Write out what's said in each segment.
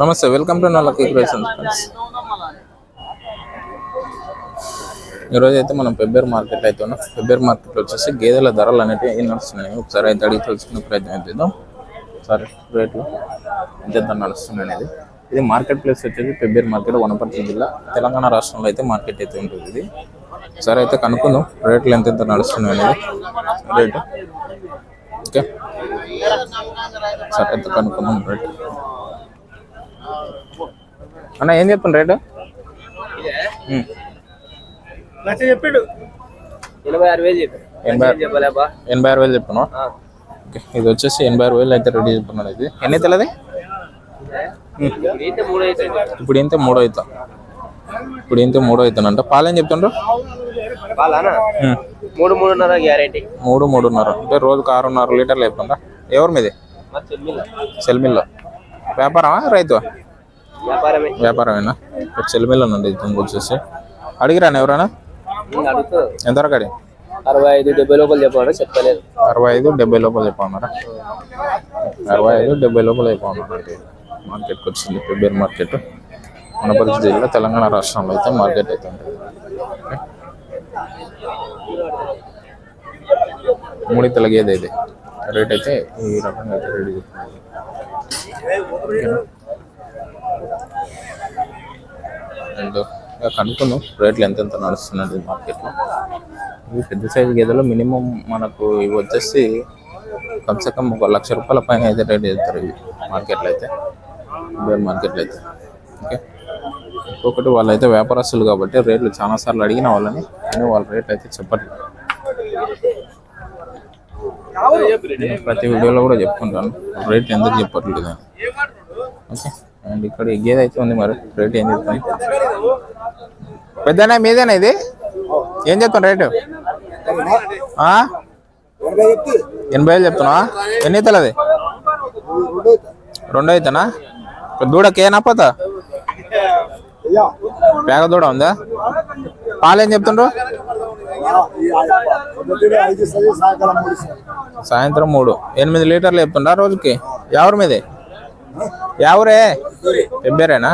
నమస్తే welcome to నల్లకి creation friends ఈరోజు అయితే మనం పెబ్బేరు మార్కెట్ అయితే ఉన్నాం పెబ్బేరు మార్కెట్ వచ్చేసి గేదెల ధరలు అనేవి ఏం నడుస్తున్నాయి? ఒకసారి అయితే అడిగి తెలుసుకునే ప్రయత్నం చేద్దాం. సరే రేట్లు ఎంత నడుస్తున్నాయి అనేది. ఇది మార్కెట్ ప్లేస్ వచ్చేసి పెబ్బేరు మార్కెట్ వనపర్తి జిల్లా తెలంగాణ రాష్ట్రంలో అయితే మార్కెట్ అయితే ఉంటుంది ఇది. సరే అయితే కనుక్కుందాం రేట్లు ఎంత ఎంత నడుస్తున్నాయి అనేది. రేటు. ఓకే. సరే అయితే కనుక్కుందాం రేటు. అన్న ఏం చెప్పండి రేటు. లక్ష చెప్పాడు. ఎనభై ఆరు వేలు చెప్పాడు. ఎనభై చెప్పలేపా? ఎనభై ఆరు వేలు చెప్పాను. ఓకే ఇది వచ్చేసి ఎనభై ఆరు వేలు అయితే రెడీ చెప్తున్నాడు ఇది. ఎన్ని అవుతుంది ఇప్పుడు ఇంత మూడో అవుతా ఇప్పుడు ఇంత మూడో అవుతానంట పాలు ఏం చెప్తుండ్రు. మూడు మూడున్నర గ్యారెంటీ. మూడు మూడున్నర. అంటే రోజుకు ఆరున్నర లీటర్లు చెప్తుండ్రా? ఎవరి మీది? సెల్మిల్లో. వ్యాపారమా రైతు వ్యాపారమేనా? ఇక్కడ సెల్మిల్లో నుండి ఇది వచ్చేసి అడిగిరాను ఎవరైనా అడుగుతూ. ఎంతవరకు అడిగి అరవై ఐదు డెబ్బై లోపల చెప్పాడు చెప్పలేదు. అరవై ఐదు డెబ్బై లోపల చెప్పమన్నారా? అరవై ఐదు డెబ్బై లోపల చెప్పమన్నారు? అంటే మార్కెట్కి వచ్చింది ఫిబ్రవరి మార్కెట్. వనపర్తి జిల్లా తెలంగాణ రాష్ట్రంలో అయితే మార్కెట్ అయితే ఉంటుంది. మూడు తెలిగేది ఇది. రేట్ అయితే ఈ రకంగా అయితే రెడీ అండ్ ఇక కనుక్కుందాం రేట్లు ఎంతెంత నడుస్తున్నది మార్కెట్లో. ఇవి పెద్ద సైజు గేదెలు మినిమం మనకు ఇవి వచ్చేసి కమ్సే కమ్ ఒక లక్ష రూపాయల పైన అయితే రేట్ చేస్తారు ఇవి మార్కెట్లో అయితే. బేర్ మార్కెట్లో అయితే. ఓకే. ఇంకొకటి వాళ్ళైతే వ్యాపారస్తులు కాబట్టి రేట్లు చాలా సార్లు అడిగిన వాళ్ళని కానీ వాళ్ళ రేట్లు అయితే చెప్పట్లేదు. ప్రతి వీడియోలో కూడా చెప్పుకుంటాను. రేట్ ఎందుకు చెప్పట్లేదు ఓకే. అండ్ ఇక్కడ గేదె అయితే ఉంది మరి. రేట్ ఏం చెప్తాను పెద్దనా మీదేనా ఇది? ఏం చెప్తాను రేటు ఎనభై వేలు చెప్తున్నా ఎన్ని అవుతుంది అది? రెండు అవుతానా? దూడకేనా పోతా? పేగ దూడ ఉందా? పాలు ఏం చెప్తుండ్రు? సాయంత్రం మూడు. ఎనిమిది లీటర్లు చెప్తుండ్రా రోజుకి? ఎవరి మీదే? ఎవరే పెబ్బేరేనా?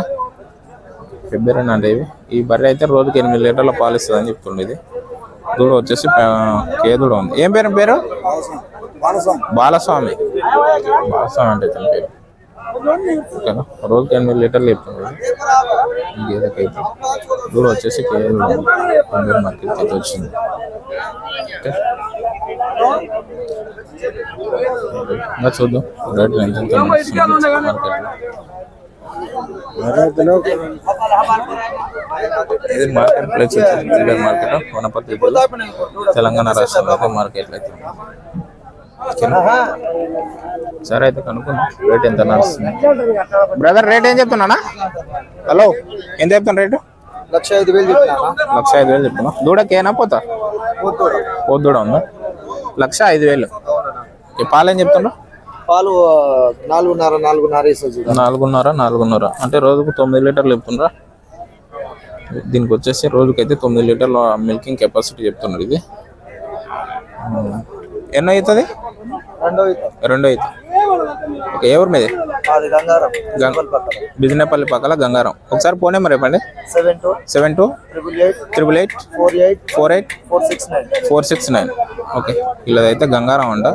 పెబ్బేరేనా అంటే ఇవి? ఈ బర్రె అయితే రోజుకి ఎనిమిది లీటర్ల పాలు ఇస్తుంది అని చెప్తుండే ఇది. దూడ వచ్చేసి కేదుడు ఉంది. ఏం పేరు పేరు? బాలస్వామి. బాలస్వామి అంటే తన పేరు. ఓకేనా? రోజుకి ఎనిమిది లీటర్లు చెప్తుంది గేదెకైతే. దూడ వచ్చేసి కేదుడు ఉంది మార్కెట్ అయితే వచ్చింది. ఇంకా చూద్దాం రేట్లు ఎంత ఇది మార్కెట్ ప్లేస్ జిల్లా మార్కెట్ వనపర్తి తెలంగాణ రాష్ట్రంలో మార్కెట్లు అయితే? సరే అయితే కనుక్కుందాం. రేట్ ఎంత నడుస్తుంది? బ్రదర్ రేట్ ఏం చెప్తున్నానా? హలో. ఎంత చెప్తాను రేటు? లక్ష ఐదు వేలు చెప్తున్నా. లక్ష ఐదు వేలు చెప్తున్నా. దూడకేనా పోతా? పోద్దూడ ఉందా? లక్ష ఐదు వేలు. పాలు ఏం చెప్తున్నా పాలు నాలుగున్నర నాలుగున్నర ఇస్తుంది నాలుగున్నర నాలుగున్నర. అంటే రోజుకు తొమ్మిది లీటర్లు చెప్తుండ్రా దీనికి వచ్చేసి రోజుకైతే తొమ్మిది లీటర్ల మిల్కింగ్ కెపాసిటీ చెప్తున్నారు ఇది. ఎన్నో అవుతుంది? రెండో రెండో అవుతుంది. ఓకే ఎవరి మీద బిజినపల్లి పక్కల గంగారం. ఒకసారి పోనే మరి చెప్పండి. Seven two seven two triple eight triple eight four eight four eight four six nine. Four six nine. Okay వీళ్ళదైతే Gangaram అంట.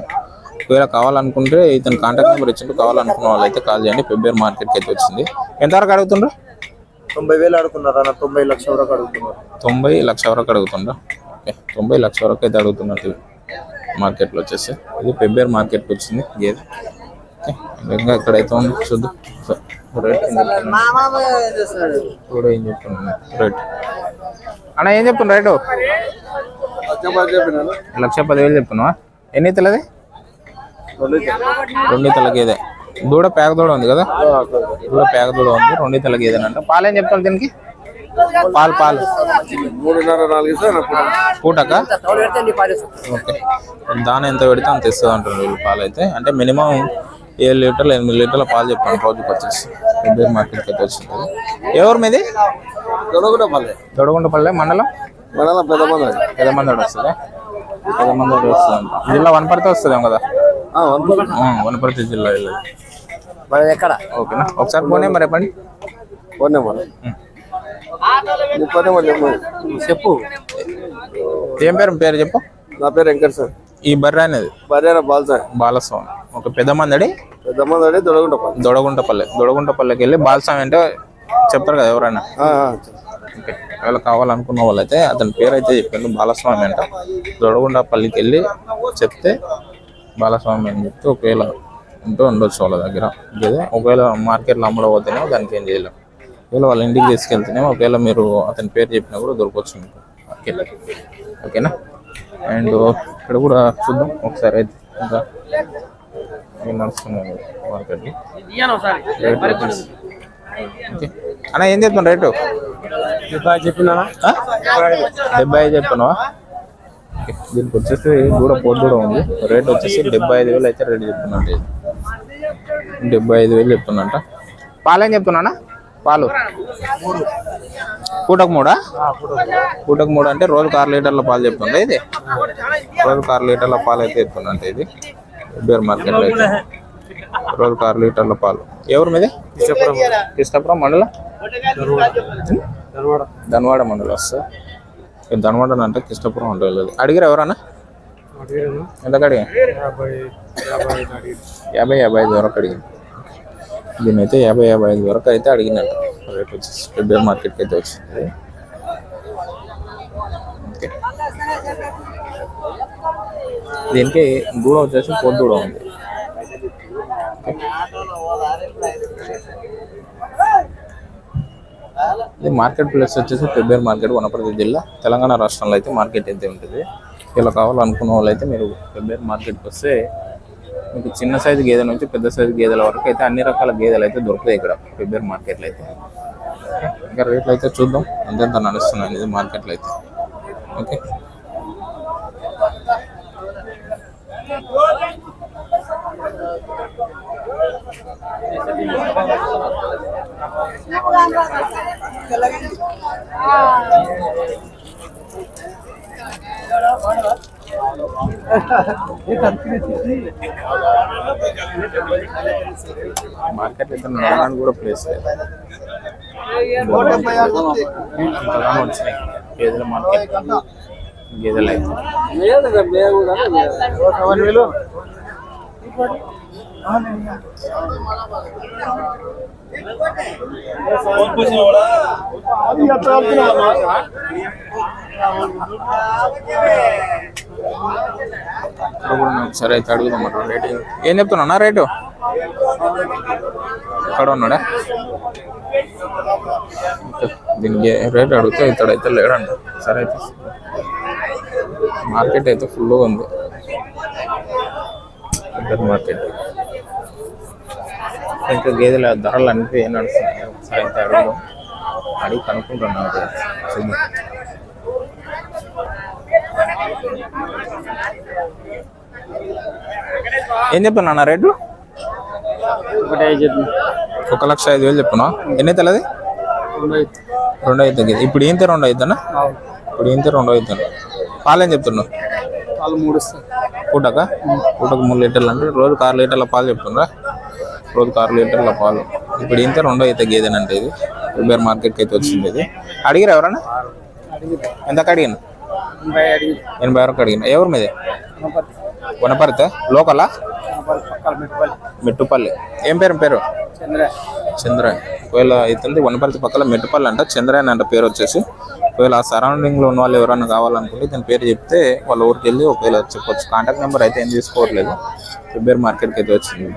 ఒకవేళ కావాలనుకుంటే ఇతను కాంటాక్ట్ నెంబర్ ఇచ్చిండు కావాలనుకున్న వాళ్ళైతే కాల్ చేయండి. ఫిబ్రవరి మార్కెట్కి అయితే వచ్చింది. ఎంతవరకు అడుగుతుండ్రు? తొంభై వేలు అడుగుతున్నారు అన్న. తొంభై లక్షల వరకు అడుగుతున్నారు. తొంభై లక్ష వరకు అడుగుతుండ్రా? ఓకే. తొంభై లక్ష వరకు అయితే అడుగుతున్నట్టు మార్కెట్లో వచ్చేసి. ఇది ఫిబ్రవరి మార్కెట్కి వచ్చింది. గేదె ఓకే. ఇంకా ఎక్కడైతే ఉంది చూద్దాం. సో, రేట్ ఏం? కూడా ఏం చెప్తున్నాను రేట్ అన్న ఏం చెప్తున్నా రేటు? లక్ష పదివేలు చెప్తున్నావా ఎన్ని ఇతలది రెండు ఇతల గేదె దూడ పేక దూడ ఉంది కదా? దూడ పేక దూడ ఉంది రెండు ఇతల గేదె అంట. పాలు ఏం చెప్తాను దీనికి? పాలు పాలు. మూడున్నర నాలుగు ఇస్తారు పూటక? ఓకే. దాని ఎంత పెడితే అంత ఇస్తుంది అంటారు వీళ్ళు పాలు అయితే అంటే మినిమం ఏడు లీటర్లు ఎనిమిది లీటర్ల పాలు చెప్పాను రోజుకి వచ్చేసి. మార్కెట్కి అయితే వచ్చింది. ఎవరు మీది? దొడగడపల్లి దొడగుంటపల్లె మండలం? మండలం పెద్ద మంది పెద్ద మంది వస్తుంది? పెద్ద మంది వస్తుంది జిల్లా వనపర్తి వస్తుంది కదా? వనపర్తి. జిల్లా మనది ఎక్కడ? ఓకేనా? ఒకసారి ఫోన్ నెంబర్ చెప్పండి. Phone number? నీ ఫోన్ నెంబర్ చెప్పు. చెప్పు. ఏం పేరు? పేరు చెప్పు. నా పేరు వెంకట సార్. ఈ బర్రె అనేది? భార్య బాల్ సార్. బాలస్వామి. ఒక పెద్ద మందడి? పెద్దమ్మ తోడి దొడగుంట దొడగుంటపల్లి. దొడగుంటపల్లికి వెళ్ళి బాలస్వామి అంటే చెప్తారు కదా ఎవరైనా. ఓకే ఒకవేళ కావాలనుకున్న వాళ్ళైతే అతని పేరు అయితే చెప్పిండు. బాలస్వామి అంట. దొడగుండపల్లికి వెళ్ళి చెప్తే బాలస్వామి అని చెప్తే ఒకవేళ ఉంటూ ఉండొచ్చు వాళ్ళ దగ్గర. ఇదే ఒకవేళ మార్కెట్లో అమ్మడపోతేనే దానికి ఏం చేయలేం. ఒకవేళ వాళ్ళ ఇంటికి తీసుకెళ్తేనే ఒకవేళ మీరు అతని పేరు చెప్పినా కూడా దొరకవచ్చు మీకు ఓకే ఓకేనా? అండ్ ఇక్కడ కూడా చూద్దాం. ఒకసారి అయితే ఇంకా ఏం నడుస్తున్నాయి మార్కెట్లో ఓకే. అన్న ఏం చెప్తున్నా రేటు? చెప్పినా ఆ? డెబ్బై ఐదు చెప్తున్నావా ఓకే. దీనికి వచ్చేసి దూర పోటు కూడా ఉంది. రేట్ వచ్చేసి డెబ్బై ఐదు వేలు అయితే రేట్ చెప్తున్నట్టు ఇది డెబ్బై ఐదు వేలు చెప్తున్నట్ట పాలు ఏం చెప్తున్నానా? పాలు. పూటకు మూడా? పూటకు మూడు అంటే రోజుకు ఆరు లీటర్ల పాలు చెప్తుండే ఇది? రోజుకు ఆరు లీటర్ల పాలు అయితే చెప్తున్నట్టు ఇది. బేర్ మార్కెట్లో అయితే. రోజుకు ఆరు లీటర్ల పాలు. ఎవరు మీది? కృష్ణపురం. మండలం? ధన్వాడ. మండలం వస్తా ఇక ధన్వాడ అంటే కృష్ణపురం వెళ్ళదు అడిగారు ఎవరన్నా? ఎంత అడిగా యాభై యాభై ఐదు వరకు అడిగింది దీని అయితే యాభై యాభై ఐదు వరకు అయితే అడిగినట్టు రేట్ వచ్చేసి ఫిబ్రవరి మార్కెట్కి అయితే వచ్చింది. ఓకే. దీనికి దూడ వచ్చేసి పొద్దు దూడ ఉంది ఇది మార్కెట్ ప్లేస్ వచ్చేసి పెబ్బేరు మార్కెట్ వనపర్తి జిల్లా. తెలంగాణ రాష్ట్రంలో అయితే మార్కెట్ అయితే ఉంటుంది. ఇలా కావాలనుకున్న వాళ్ళు అయితే మీరు పెబ్బేరు మార్కెట్కి వస్తే మీకు చిన్న సైజు గేదె నుంచి పెద్ద సైజు గేదెల వరకు అయితే అన్ని రకాల గేదెలు అయితే దొరుకుతాయి ఇక్కడ పెబ్బేరు మార్కెట్లో అయితే. ఇంకా రేట్లు అయితే చూద్దాం. ఎంతెంత నడుస్తున్నాయి ఇది మార్కెట్లో అయితే. ఓకే. మార్కెట్ అయితే నడవడానికి కూడా ప్లేస్ లేదు. వచ్చినాయి గేదెల మార్కెట్. గేదెలు అయితే. ఇక్కడ ఒకసారి అయితే అడుగుదాం అట్లా రేటు ఏం చెప్తున్నా రేటు? ఇక్కడ ఉన్నాడా? దీనికి రేట్ అడిగితే ఇతడైతే లేడంట. సరే అయితే. మార్కెట్ అయితే ఫుల్గా ఉంది. పెద్ద మార్కెట్. ఇంకా గేదెల ధరలు అన్నీ ఏం నడుస్తున్నాయి ఒకసారి అయితే అడుగుదాం. అడిగి కనుక్కుంటున్నాను ఏం చెప్తున్నా అన్న రేటు ఒక లక్ష ఐదు వేలు చెప్పునా? ఎన్ని అవుతుంది అది? రెండు అవుతుంది ఇప్పుడు ఏంతే రెండు అవుతుందా ఇప్పుడు ఏంతే రెండు అవుతుంది పాలు ఏం చెప్తున్నావు? వాళ్ళు మూడు పూటక? పూటకు మూడు లీటర్లు అంటే రోజుకు ఆరు లీటర్ల పాలు చెప్తుండ్రా? రోజుకు ఆరు లీటర్ల పాలు. ఇప్పుడు ఇంత రెండో అయితే గేదెనంటే ఇది. ఉబేర్ మార్కెట్కి అయితే వచ్చింది ఇది. అడిగిరా ఎవరన్నా? ఎంతకు అడిగిన ఎనభై వరకు అడిగిన ఎవరి మీదే? వనపరితే. లోకలా? మెట్టుపల్లి. ఏం పేరు? పేరు? చంద్ర. ఒకవేళ ఇతనిది వనపర్తి పక్కల మెట్టుపల్లి అంట చంద్రన్ అంట పేరు వచ్చేసి. ఒకవేళ ఆ సరౌండింగ్లో ఉన్న వాళ్ళు ఎవరైనా కావాలనుకుంటే దాని పేరు చెప్తే వాళ్ళ ఊరికి వెళ్ళి ఒకవేళ చెప్పొచ్చు. కాంటాక్ట్ నెంబర్ అయితే ఏం తీసుకోవట్లేదు. ఫిబ్రవరి మార్కెట్కి అయితే వచ్చింది.